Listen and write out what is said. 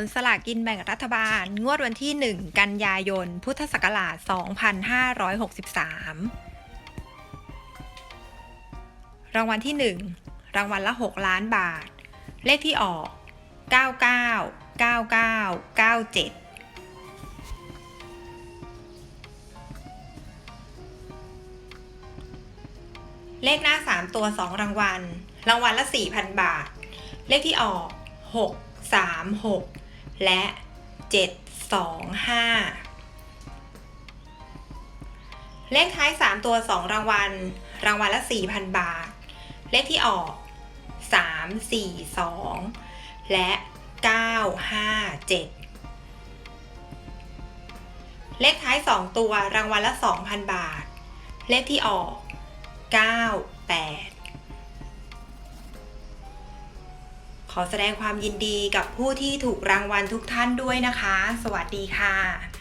ลสลากกินแบ่งรัฐบาล งวดวันที่ 1 กันยายน พุทธศักราช 2563 รางวัลที่ 1 รางวัลละ 6 ล้านบาท เลขที่ออก 99 99 97เลขหน้า 3 ตัว 2 รางวัล รางวัลละ 4,000 บาท เลขที่ออก 6 3 6 และ 7 2 5 เลขท้าย 3 ตัว 2 รางวัล รางวัลละ 4,000 บาท เลขที่ออก 3 4 2 และ 9 5 7 เลขท้าย 2 ตัว รางวัลละ 2,000 บาท เลขที่ออก 9 ขอแสดงความยินดีกับผู้ที่ถูกรางวัลทุกท่านด้วยนะคะ สวัสดีค่ะ